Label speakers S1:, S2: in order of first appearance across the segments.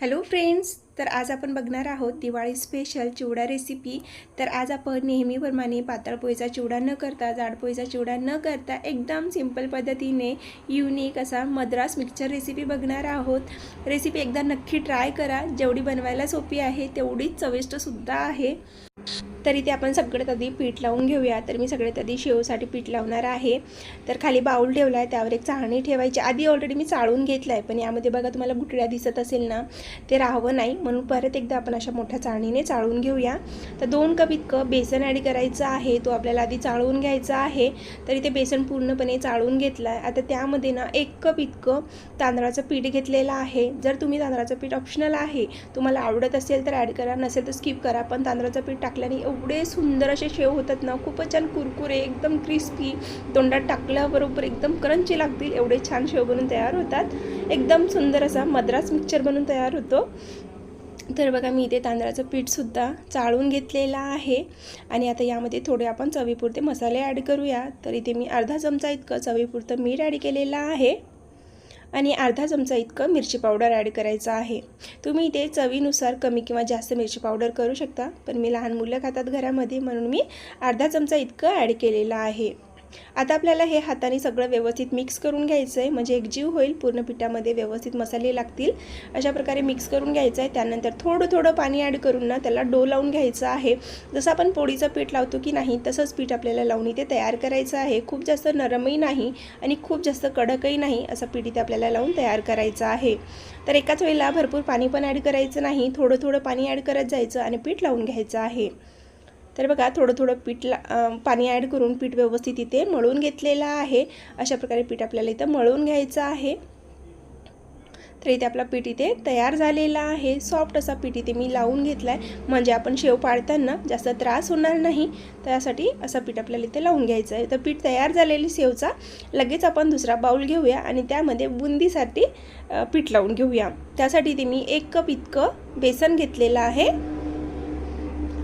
S1: Hello friends तर आज आपण बघणार आहोत दिवाळी स्पेशल चिवडा रेसिपी तर आज आपण नेहमीप्रमाणे पातळ पोळीचा चिवडा न करता जाड पोळीचा चिवडा न करता एकदम सिंपल पद्धतीने युनिक असा मद्रास मिक्सचर रेसिपी बघणार आहोत. रेसिपी एकदा नक्की ट्राय करा. जेवढी बनवायला सोपी आहे तेवढीच चविष्टसुद्धा आहे. तरी ते आपण सगळ्यात आधी पीठ लावून घेऊया. तर मी सगळ्यात आधी शेवसाठी पीठ लावणार आहे. तर खाली बाऊल ठेवला आहे त्यावर एक चाळणी ठेवायची. आधी ऑलरेडी मी चाळून घेतलं आहे पण यामध्ये बघा तुम्हाला गुटड्या दिसत असेल ना ते राहावं नाही. म्हणून परत एकदा आपण अशा मोठ्या चाळणीने चाळून घेऊया. तर दोन कप इतकं बेसन ॲड करायचं आहे. तो आपल्याला आधी चाळून घ्यायचा आहे. तरी ते बेसन पूर्णपणे चाळून घेतला आहे आता त्यामध्ये ना एक कप इतकं तांदळाचं पीठ घेतलेलं आहे. जर तुम्ही तांदळाचं पीठ ऑप्शनल आहे तुम्हाला आवडत असेल तर ॲड करा. नसेल तर स्किप करा. पण तांदळाचं पीठ टाकल्याने एवढे सुंदर असे शेव होतात ना खूपच छान कुरकुरे एकदम क्रिस्पी तोंडात टाकल्याबरोबर एकदम क्रंची लागतील. एवढे छान शेव बनून तयार होतात. एकदम सुंदर असा मद्रास मिक्सचर बनून तयार होतो. तर बघा मी इथे तांदळाचं पीठसुद्धा चाळून घेतलेलं आहे. आणि आता यामध्ये थोडे आपण चवीपुरते मसाले ॲड करूया. तर इथे मी अर्धा चमचा इतकं चवीपुरतं मीठ ॲड केलेलं आहे. आणि अर्धा चमचा इतकं मिरची पावडर ॲड करायचं आहे. तुम्ही इथे चवीनुसार कमी किंवा जास्त मिरची पावडर करू शकता. पण मी लहान मुलं खातात घरामध्ये म्हणून मी अर्धा चमचा इतकं ॲड केलेलं आहे. आता आपल्याला हे हाताने सगळं व्यवस्थित मिक्स करून घ्यायचं आहे म्हणजे एकजीव होईल पूर्ण पिठामध्ये व्यवस्थित मसाले लागतील. अशा प्रकारे मिक्स करून घ्यायचं आहे त्यानंतर थोडं थोडं पाणी ॲड करून ना त्याला डो लावून घ्यायचं आहे. जसं आपण पोळीचं पीठ लावतो की नाही तसंच पीठ आपल्याला लावून इथे तयार करायचं आहे. खूप जास्त नरमही नाही आणि खूप जास्त कडकही नाही असं पीठ इथे आपल्याला लावून तयार करायचं आहे. तर एकाच वेळेला भरपूर पाणी पण ॲड करायचं नाही. थोडं थोडं पाणी ॲड करत जायचं आणि पीठ लावून घ्यायचं आहे. तर बघा थोडं थोडं पीठ ला पाणी ॲड करून पीठ व्यवस्थित इथे मळून घेतलेलं आहे. अशा प्रकारे पीठ आपल्याला इथं मळून घ्यायचं आहे. तर इथे आपला पीठ इथे तयार झालेला आहे. सॉफ्ट असा पीठ इथे मी लावून घेतला आहे म्हणजे आपण शेव पाळताना जास्त त्रास होणार नाही. त्यासाठी असा पीठ आपल्याला इथे लावून घ्यायचं आहे. तर पीठ तयार झालेली शेवचा लगेच आपण दुसरा बाऊल घेऊया आणि त्यामध्ये बुंदीसाठी पीठ लावून घेऊया. त्यासाठी इथे मी एक कप इतकं बेसन घेतलेलं आहे.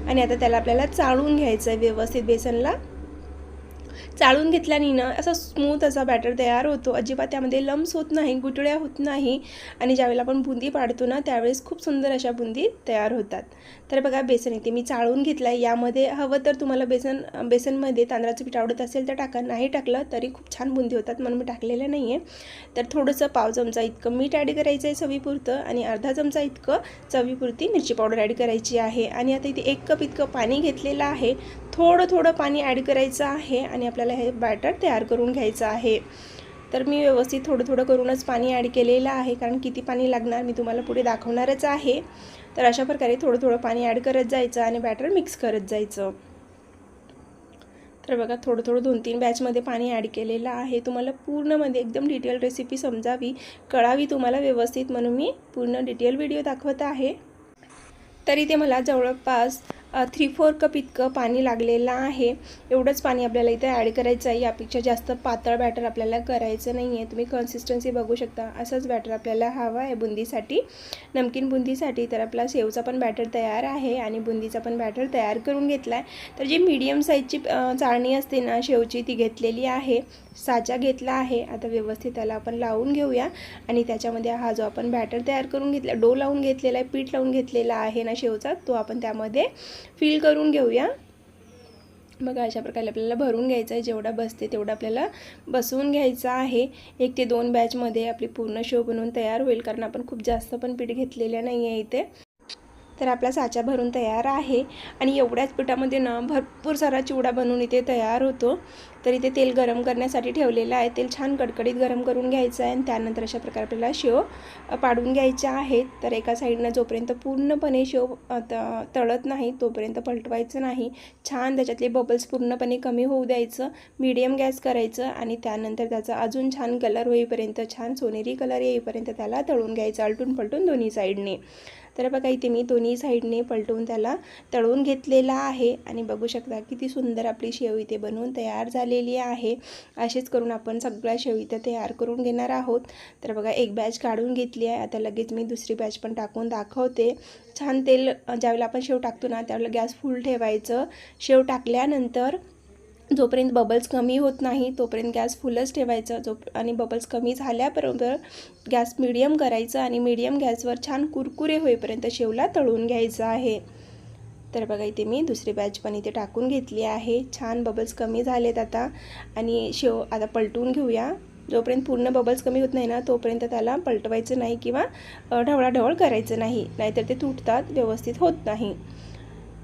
S1: आणि आता त्याला आपल्याला चाळून घ्यायचं आहे व्यवस्थित बेसनला. चाळून घेतल्याने ना असा स्मूथ असा बॅटर तयार होतो. अजिबात त्यामध्ये लम्स होत नाही गुटळ्या होत नाही. आणि ज्यावेळेला आपण बुंदी पाडतो ना त्यावेळेस खूप सुंदर अशा बुंदी तयार होतात. तर बघा बेसन इथे मी चाळून घेतलं आहे यामध्ये हवं तर तुम्हाला बेसन बेसनमध्ये तांदळाचं पीठ आवडत असेल तर टाका. नाही टाकलं तरी खूप छान बुंदी होतात म्हणून मी टाकलेलं नाही आहे तर थोडंसं पाव चमचा इतकं मीठ ॲड करायचं आहे चवीपुरतं आणि अर्धा चमचा इतकं चवीपुरती मिरची पावडर ॲड करायची आहे. आणि आता इथे एक कप इतकं पाणी घेतलेलं आहे. थोडं थोडं पाणी ॲड करायचं आहे आणि आपल्याला हे बॅटर तयार करून घ्यायचं आहे. तर मी व्यवस्थित थोडं थोडं करूनच पाणी ॲड केलेलं आहे कारण किती पाणी लागणार मी तुम्हाला पुढे दाखवणारच आहे. तर अशा प्रकारे थोडं थोडं पाणी ॲड करत जायचं आणि बॅटर मिक्स करत जायचं. तर बघा थोडं थोडं दोन तीन बॅचमध्ये पाणी ॲड केलेलं आहे. तुम्हाला पूर्णमध्ये एकदम डिटेल रेसिपी समजावी कळावी तुम्हाला व्यवस्थित म्हणून मी पूर्ण डिटेल व्हिडिओ दाखवत आहे. तरी ते मला जवळपास थ्री फोर कप इतकं पाणी लागलेलं आहे. एवढंच पाणी आपल्याला इथे ॲड करायचं आहे. यापेक्षा जास्त पातळ बॅटर आपल्याला करायचं नाही आहे तुम्ही कन्सिस्टन्सी बघू शकता. असंच बॅटर आपल्याला हवा आहे बुंदीसाठी. नमकीन बुंदीसाठी तर आपला शेवचा पण बॅटर तयार आहे आणि बुंदीचा पण बॅटर तयार करून घेतला आहे तर जी मीडियम साईजची चाळणी असते ना शेवची ती घेतलेली आहे. साचा घेतला आहे. आता व्यवस्थित त्याला आपण लावून घेऊया. आणि त्याच्यामध्ये हा जो आपण बॅटर तयार करून घेतला डो लावून घेतलेला आहे पीठ लावून घेतलेला आहे ना शेवचा तो आपण त्यामध्ये फिल करून घेऊया. बघा अशा प्रकारे आपल्याला भरून घ्यायचं आहे. जेवढा बसते तेवढं आपल्याला बसवून घ्यायचं आहे. एक ते दोन बॅचमध्ये आपली पूर्ण शो बनवून तयार होईल. कारण आपण खूप जास्त पण पीठ घेतलेलं नाही आहे इथे. तर आपला साचा भरून तयार आहे. आणि एवढ्याच पिठामध्ये ना भरपूर सारा चिवडा बनवून इथे तयार होतो. तर इथे तेल गरम करण्यासाठी ठेवलेलं आहे. तेल छान कडकडीत गरम करून घ्यायचं आहे. आणि त्यानंतर अशा प्रकारे आपल्याला शेव पाडून घ्यायच्या आहेत. तर एका साईडनं जोपर्यंत पूर्णपणे शेव त तळत नाही तोपर्यंत पलटवायचं नाही. छान त्याच्यातले बबल्स पूर्णपणे कमी होऊ द्यायचं. मीडियम गॅस करायचं. आणि त्यानंतर त्याचा अजून छान कलर होईपर्यंत छान सोनेरी कलर येईपर्यंत त्याला तळून घ्यायचं आलटून पलटून दोन्ही साईडने. तर बघा इथे मी दोन्ही साईडने पलटवून त्याला तळून घेतलेला आहे. आणि बघू शकता किती सुंदर आपली शेव इथे बनवून तयार झालेली आहे. असेच करून आपण सगळ्या शेव इथं तयार करून घेणार आहोत. तर बघा एक बॅच काढून घेतली आहे. आता लगेच मी दुसरी बॅच पण टाकून दाखवते. छान तेल ज्यावेळेला आपण शेव टाकतो ना त्यावेळेला गॅस फुल ठेवायचं. शेव टाकल्यानंतर जोपर्यंत बबल्स कमी होत नाही तोपर्यंत गॅस फुलच ठेवायचा. जो आणि बबल्स कमी झाल्याबरोबर गॅस मिडियम करायचं आणि मिडियम गॅसवर छान कुरकुरे होईपर्यंत शेवला तळून घ्यायचा आहे. तर बघा इथे मी दुसरी बॅच पण इथे टाकून घेतली आहे. छान बबल्स कमी झालेत आता. आणि शेव आता पलटून घेऊया. जोपर्यंत पूर्ण बबल्स कमी होत नाही ना तोपर्यंत त्याला पलटवायचं नाही किंवा ढवळाढवळ करायचं नाही. नाहीतर ते तुटतात व्यवस्थित होत नाही.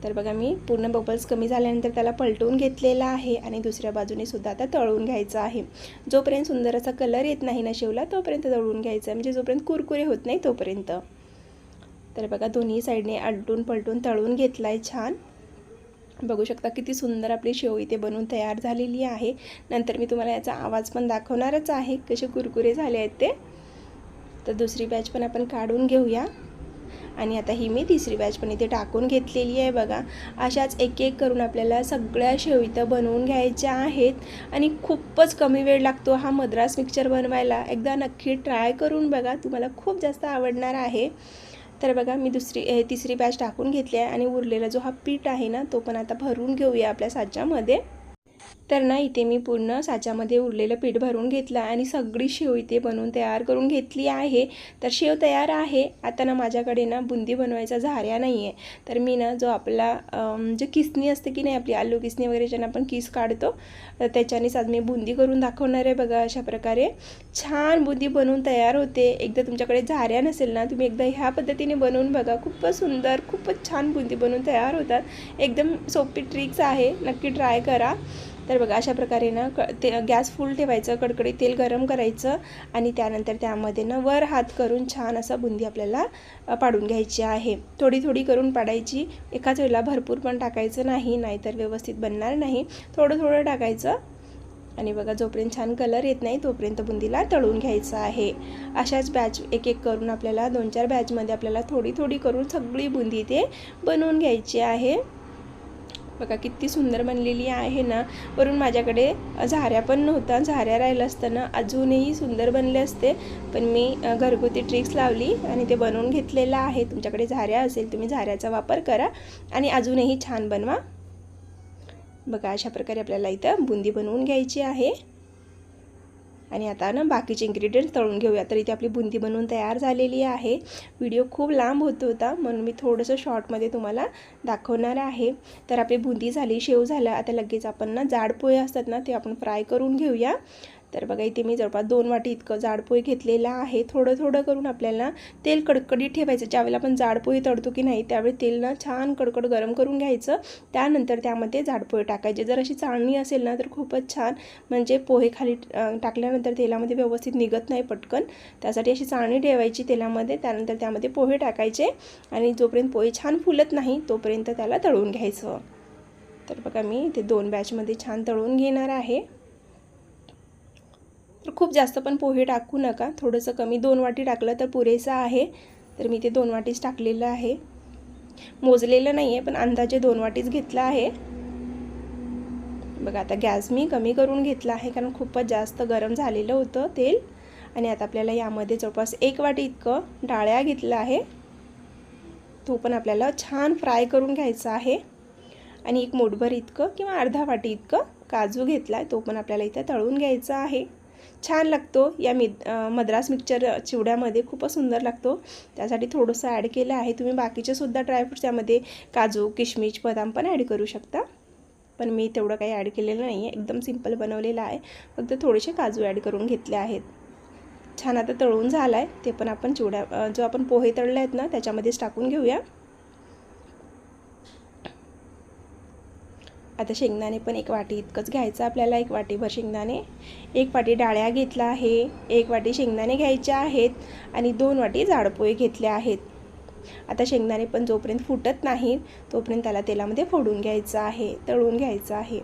S1: तर बघा मी पूर्ण बबल्स कमी झाल्यानंतर त्याला पलटवून घेतलेला आहे आणि दुसऱ्या बाजूने सुद्धा आता तळून घ्यायचं आहे. जोपर्यंत सुंदर असा कलर येत नाही ना शेवला तोपर्यंत तळून घ्यायचं आहे. म्हणजे जोपर्यंत कुरकुरे होत नाही तोपर्यंत. तर बघा दोन्ही साईडने आलटून पलटून तळून घेतला आहे छान. बघू शकता किती सुंदर आपली शेव इथे बनवून तयार झालेली आहे. नंतर मी तुम्हाला याचा आवाज पण दाखवणारच आहे कसे कुरकुरे झाले आहेत ते. तर दुसरी बॅच पण आपण काढून घेऊया. आणि आता ही मी तिसरी बॅच पण इथे टाकून घेतलेली आहे बघा. अशाच एक एक करून आपल्याला सगळ्या शेवितं बनवून घ्यायच्या आहेत. आणि खूपच कमी वेळ लागतो हा मद्रास मिक्सचर बनवायला. एकदा नक्की ट्राय करून बघा. तुम्हाला खूप जास्त आवडणार आहे. तर बघा मी दुसरी तिसरी बॅच टाकून घेतली आहे आणि उरलेला जो हा पीठ आहे ना तो पण आता भरून घेऊया आपल्या साच्यामध्ये. तर ना इथे मी पूर्ण साच्यामध्ये उरलेलं पीठ भरून घेतलं आणि सगळी शेव इथे बनवून तयार करून घेतली आहे. तर शेव तयार आहे. आता ना माझ्याकडे ना बुंदी बनवायचा झाऱ्या नाही आहे तर मी ना जो आपला जे किसनी असते की नाही आपली आलू किसणी वगैरे ज्यांना आपण किस काढतो तर त्याच्यानेच आज मी बुंदी करून दाखवणार आहे बघा अशा प्रकारे. छान बुंदी बनवून तयार होते. एकदा तुमच्याकडे झाऱ्या नसेल ना तुम्ही एकदा ह्या पद्धतीने बनवून बघा. खूपच सुंदर खूपच छान बुंदी बनवून तयार होतात. एकदम सोपी ट्रिक्स आहे. नक्की ट्राय करा. तर बघा अशा प्रकारे ना क ते गॅस फुल ठेवायचं कडकडीत तेल गरम करायचं आणि त्यानंतर त्यामध्ये ना वर हात करून छान असं बुंदी आपल्याला पाडून घ्यायची आहे. थोडी थोडी करून पाडायची. एकाच वेळेला भरपूर पण टाकायचं नाही नाहीतर व्यवस्थित बनणार नाही. थोडं थोडं टाकायचं. आणि बघा जोपर्यंत छान कलर येत नाही तोपर्यंत बुंदीला तळून घ्यायचं आहे. अशाच बॅच एक एक करून आपल्याला दोन चार बॅचमध्ये आपल्याला थोडी थोडी करून सगळी बुंदी ते बनवून घ्यायची आहे. बघा किती सुंदर बनलेली आहे ना. वरून माझ्याकडे झाऱ्या पण नव्हता झाऱ्या राहिलं असताना अजूनही सुंदर बनले असते. पण मी घरगुती ट्रिक्स लावली आणि ते बनवून घेतलेलं आहे. तुमच्याकडे झाऱ्या असेल तुम्ही झाऱ्याचा वापर करा आणि अजूनही छान बनवा. बघा अशा प्रकारे आपल्याला इथं बुंदी बनवून घ्यायची आहे. आणि आता ना बाकीचे इन्ग्रेडियंट्स तळून घेऊया. तर इथे आपली बुंदी बनवून तयार झालेली आहे. व्हिडिओ खूप लांब होत होता म्हणून मी थोडंसं शॉर्टमध्ये तुम्हाला दाखवणार आहे. तर आपली बुंदी झाली शेव झालं. आता लगेच आपण ना जाड पोहे असतात ना ते आपण फ्राय करून घेऊया. तर बघा इथे मी जवळपास दोन वाटी इतकं जाडपोळी घेतलेला आहे. थोडं थोडं करून आपल्याला तेल कडकडीत ठेवायचं. ज्यावेळेला आपण जाडपोळी तळतो की नाही त्यावेळी तेल ना छान कडकड गरम करून घ्यायचं. त्यानंतर त्यामध्ये जाडपोळी टाकायचे. जर अशी चाळणी असेल ना तर खूपच छान. म्हणजे पोहे खाली टाकल्यानंतर तेलामध्ये व्यवस्थित निघत नाही पटकन. त्यासाठी अशी चाळणी ठेवायची तेलामध्ये. त्यानंतर त्यामध्ये पोहे टाकायचे आणि जोपर्यंत पोहे छान फुलत नाही तोपर्यंत त्याला तळून घ्यायचं. तर बघा मी ते दोन बॅचमध्ये छान तळून घेणार आहे. खूप जास्त पण पोहे टाकू नका. थोडंसं कमी दोन वाटी टाकलं तर पुरेसं आहे. तर मी ते दोन वाटीच टाकलेलं आहे. मोजलेलं नाही आहे पण अंदाजे दोन वाटीच घेतला आहे. बघा आता गॅस मी कमी करून घेतला आहे कारण खूपच जास्त गरम झालेलं होतं तेल. आणि आता आपल्याला यामध्ये जवळपास एक वाटी इतकं डाळ्या घेतलं आहे. तो पण आपल्याला छान फ्राय करून घ्यायचा आहे. आणि एक मोठभर इतकं किंवा अर्धा वाटी इतकं काजू घेतला आहे तो पण आपल्याला इथं तळून घ्यायचा आहे. छान लागतो. या मि मद्रास मिक्सचर चिवड्यामध्ये खूपच सुंदर लागतो. त्यासाठी थोडंसं ॲड केलं आहे. तुम्ही बाकीचेसुद्धा ड्रायफ्रूट्स त्यामध्ये काजू किशमिश बदाम पण ॲड करू शकता. पण मी तेवढं काही ॲड केलेलं नाही आहे एकदम सिंपल बनवलेलं आहे. फक्त थोडेसे काजू ॲड करून घेतले आहेत. छान आता तळून झाला आहे ते पण आपण चिवड्या जो आपण पोहे तळले आहेत ना त्याच्यामध्येच टाकून घेऊया. आता शेंगदाणे पण एक वाटी इतकंच घ्यायचं आपल्याला एक वाटीभर शेंगदाणे. एक वाटी डाळ्या घेतला आहे एक वाटी शेंगदाणे घ्यायचे आहेत आणि दोन वाटी जाडपोळे घेतले आहेत. आता शेंगदाणे पण जोपर्यंत फुटत नाही तोपर्यंत त्याला तेलामध्ये फोडून घ्यायचं आहे तळून घ्यायचं आहे.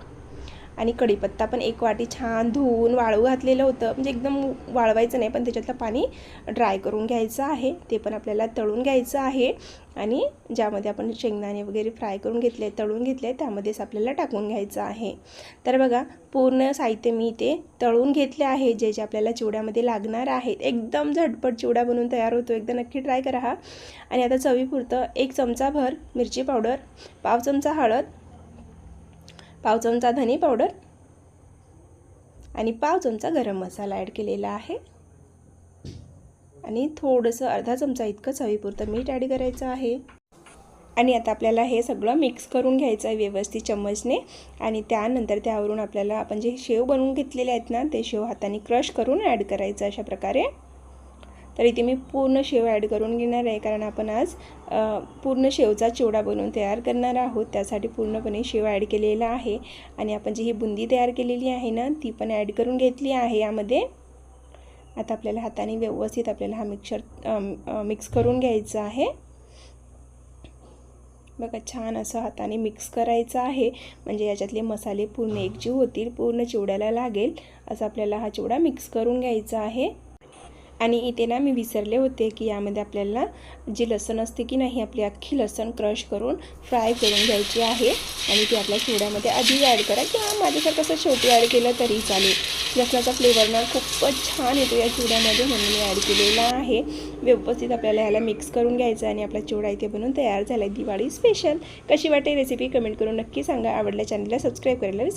S1: आणि कढीपत्ता पण एक वाटी छान धुवून वाळू घातलेलं होतं. म्हणजे एकदम वाळवायचं नाही पण त्याच्यातलं पाणी ड्राय करून घ्यायचं आहे. ते पण आपल्याला तळून घ्यायचं आहे. आणि ज्यामध्ये आपण शेंगदाणे वगैरे फ्राय करून घेतले तळून घेतले त्यामध्येच आपल्याला टाकून घ्यायचं आहे. तर बघा पूर्ण साहित्य मी ते तळून घेतले आहे. जे जे आपल्याला चिवड्यामध्ये लागणार आहेत. एकदम झटपट चिवडा बनवून तयार होतो. एकदा नक्की ट्राय करा हा. आणि आता चवीपुरतं एक चमचाभर मिरची पावडर पाव चमचा हळद पाव चमचा धनी पावडर आणि पाव चमचा गरम मसाला ॲड केलेला आहे. आणि थोडंसं अर्धा चमचा इतकं चवीपुरतं मीठ ॲड करायचं आहे. आणि आता आपल्याला हे सगळं मिक्स करून घ्यायचं आहे व्यवस्थित चम्मचने. आणि त्यानंतर त्यावरून आपल्याला आपण जे शेव बनवून घेतलेले आहेत ना ते शेव हाताने क्रश करून ॲड करायचं अशा प्रकारे. तर इथे मी पूर्ण शेव ॲड करून घेणार आहे. कारण आपण आज पूर्ण शेवचा चिवडा बनवून तयार करणार आहोत. त्यासाठी पूर्णपणे शेव ॲड केलेला आहे. आणि आपण जी ही बुंदी तयार केलेली आहे ना ती पण ॲड करून घेतली आहे. यामध्ये आता आपल्याला हाताने व्यवस्थित आपल्याला हा मिक्सर मिक्स करून घ्यायचा आहे. बघा छान असं हाताने मिक्स करायचं आहे. म्हणजे याच्यातले मसाले पूर्ण एकजीव होतील पूर्ण चिवड्याला लागेल. असं आपल्याला हा चिवडा मिक्स करून घ्यायचा आहे. आणि इथे ना मी विसरले होते की यामध्ये आपल्याला जी लसण असते की नाही आपली अख्खी लसण क्रश करून फ्राय करून घ्यायची आहे. आणि ती आपल्या चिवड्यामध्ये आधी ॲड करा किंवा माझ्यासारखं असं शेवटी ॲड केलं तरी चालेल. लसणाचा फ्लेवर ना खूपच छान येतो या चिवड्यामध्ये म्हणून मी ॲड केलेला आहे. व्यवस्थित आपल्याला ह्याला मिक्स करून घ्यायचं आणि आपला चिवडा इथे बनवून तयार झाला आहे दिवाळी स्पेशल कशी वाटेल रेसिपी कमेंट करून नक्की सांगा. आवडल्या चॅनलला सबस्क्राईब करायला